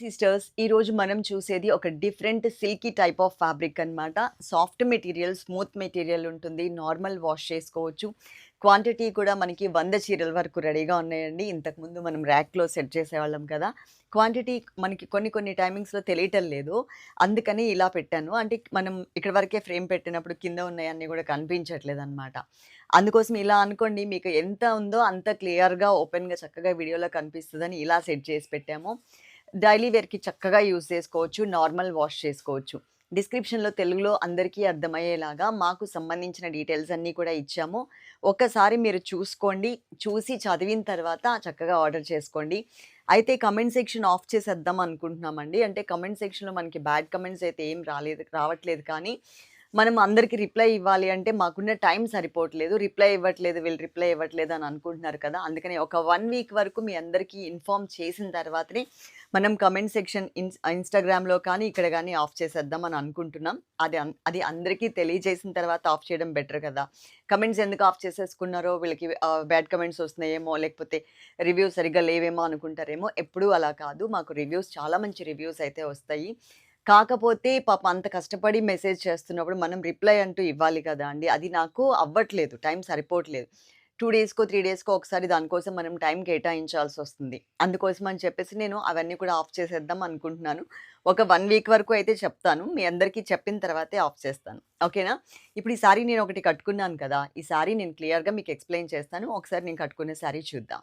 Sisters ఈరోజు మనం చూసేది ఒక different silky type of fabric అన్నమాట. సాఫ్ట్ మెటీరియల్ స్మూత్ మెటీరియల్ ఉంటుంది. నార్మల్ వాష్ చేసుకోవచ్చు. క్వాంటిటీ కూడా మనకి వంద చీరల వరకు రెడీగా ఉన్నాయండి. ఇంతకుముందు మనం ర్యాక్లో సెట్ చేసేవాళ్ళం కదా. క్వాంటిటీ మనకి కొన్ని కొన్ని టైమింగ్స్లో తెలియటం లేదు. అందుకని ఇలా పెట్టాను. అంటే మనం ఇక్కడ వరకే ఫ్రేమ్ పెట్టినప్పుడు కింద ఉన్నాయన్నీ కూడా కనిపించట్లేదు అనమాట అందుకోసం ఇలా అనుకోండి మీకు ఎంత ఉందో అంత క్లియర్గా ఓపెన్గా చక్కగా వీడియోలో కనిపిస్తుందని ఇలా సెట్ చేసి పెట్టాము. డైలీ వేర్కి చక్కగా యూస్ చేసుకోవచ్చు నార్మల్ వాష్ చేసుకోవచ్చు. డిస్క్రిప్షన్లో తెలుగులో అందరికీ అర్థమయ్యేలాగా మాకు సంబంధించిన డీటెయిల్స్ అన్నీ కూడా ఇచ్చాము. ఒక్కసారి మీరు చూసుకోండి చూసి చదివిన తర్వాత చక్కగా ఆర్డర్ చేసుకోండి. అయితే కమెంట్ సెక్షన్ ఆఫ్ చేసేద్దాం అనుకుంటున్నామండి. అంటే కమెంట్ సెక్షన్లో మనకి బ్యాడ్ కమెంట్స్ అయితే ఏం రాలేదు రావట్లేదు కానీ మనం అందరికీ రిప్లై ఇవ్వాలి అంటే మాకున్న టైం సరిపోవట్లేదు. రిప్లై ఇవ్వట్లేదు వీళ్ళు రిప్లై ఇవ్వట్లేదు అని అనుకుంటున్నారు కదా! అందుకని ఒక వన్ వీక్ వరకు మీ అందరికీ ఇన్ఫామ్ చేసిన తర్వాతనే మనం కమెంట్ సెక్షన్ ఇన్ ఇన్స్టాగ్రామ్లో కానీ ఇక్కడ కానీ ఆఫ్ చేసేద్దాం అని అనుకుంటున్నాం. అది అది అందరికీ తెలియజేసిన తర్వాత ఆఫ్ చేయడం బెటర్ కదా! కమెంట్స్ ఎందుకు ఆఫ్ చేసేసుకున్నారో వీళ్ళకి బ్యాడ్ కమెంట్స్ వస్తున్నాయేమో లేకపోతే రివ్యూస్ సరిగ్గా లేవేమో అనుకుంటారేమో ఎప్పుడూ అలా కాదు. మాకు రివ్యూస్ చాలా మంచి రివ్యూస్ అయితే వస్తాయి. కాకపోతే పాప అంత కష్టపడి మెసేజ్ చేస్తున్నప్పుడు మనం రిప్లై అంటూ ఇవ్వాలి కదా అండి. అది నాకు అవ్వట్లేదు టైం సరిపోవట్లేదు. టూ డేస్కో త్రీ డేస్కో ఒకసారి దానికోసం మనం టైం కేటాయించాల్సి వస్తుంది. అందుకోసం అని చెప్పేసి నేను అవన్నీ కూడా ఆఫ్ చేసేద్దాం అనుకుంటున్నాను. ఒక వన్ వీక్ వరకు అయితే చెప్తాను. మీ అందరికీ చెప్పిన తర్వాతే ఆఫ్ చేస్తాను. ఓకేనా? ఇప్పుడు ఈ సారీ నేను ఒకటి కట్టుకున్నాను కదా ఈ సారీ నేను క్లియర్గా మీకు ఎక్స్ప్లెయిన్ చేస్తాను. ఒకసారి నేను కట్టుకునే సారీ చూద్దాం.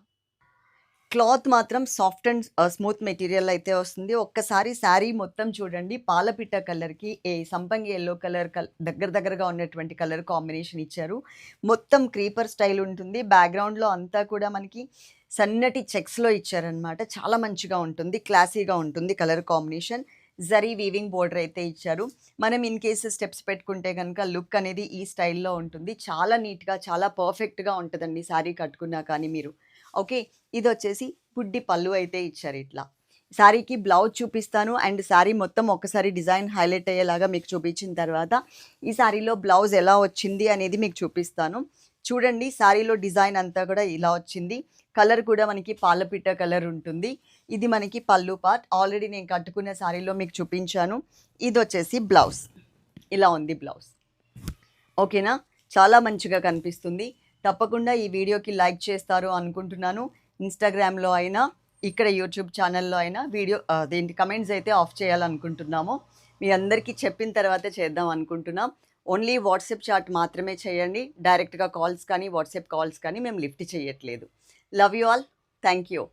క్లాత్ మాత్రం సాఫ్ట్ అండ్ స్మూత్ మెటీరియల్ అయితే వస్తుంది. ఒక్కసారి శారీ మొత్తం చూడండి. పాలపిట్ట కలర్కి ఏ సంపంగి ఎల్లో కలర్ కల్ దగ్గర దగ్గరగా ఉన్నటువంటి కలర్ కాంబినేషన్ ఇచ్చారు. మొత్తం క్రీపర్ స్టైల్ ఉంటుంది. బ్యాక్గ్రౌండ్లో అంతా కూడా మనకి సన్నటి చెక్స్లో ఇచ్చారనమాట చాలా మంచిగా ఉంటుంది. క్లాసీగా ఉంటుంది colour combination. Zari weaving border అయితే ఇచ్చారు. మనం ఇన్ కేసు స్టెప్స్ పెట్టుకుంటే కనుక లుక్ అనేది ఈ స్టైల్లో ఉంటుంది. చాలా నీట్గా చాలా పర్ఫెక్ట్గా ఉంటుందండి శారీ కట్టుకున్నా కానీ మీరు. ఓకే ఇది వచ్చేసి బుడ్డి పళ్ళు అయితే ఇచ్చారు ఇట్లా. శారీకి బ్లౌజ్ చూపిస్తాను అండ్ శారీ మొత్తం ఒకసారి డిజైన్ హైలైట్ అయ్యేలాగా మీకు చూపించిన తర్వాత ఈ శారీలో బ్లౌజ్ ఎలా వచ్చింది అనేది మీకు చూపిస్తాను. చూడండి శారీలో డిజైన్ అంతా కూడా ఇలా వచ్చింది. కలర్ కూడా మనకి పాలపిట్ట కలర్ ఉంటుంది. ఇది మనకి పళ్ళు పార్ట్. ఆల్రెడీ నేను కట్టుకున్న శారీలో మీకు చూపించాను. ఇది వచ్చేసి బ్లౌజ్. ఇలా ఉంది బ్లౌజ్. ఓకేనా? చాలా మంచిగా కనిపిస్తుంది. తప్పకుండా ఈ వీడియోకి లైక్ చేస్తారు అనుకుంటున్నాను. ఇన్స్టాగ్రామ్లో అయినా ఇక్కడ యూట్యూబ్ ఛానల్లో అయినా వీడియో దేంటి కమెంట్స్ అయితే ఆఫ్ చేయాలనుకుంటున్నాము. మీ అందరికీ చెప్పిన తర్వాతే చేద్దాం అనుకుంటున్నాం. ఓన్లీ వాట్సాప్ చాట్ మాత్రమే చేయండి. డైరెక్ట్గా కాల్స్ కానీ వాట్సాప్ కాల్స్ కానీ మేము లిఫ్ట్ చేయట్లేదు. Love you all thank you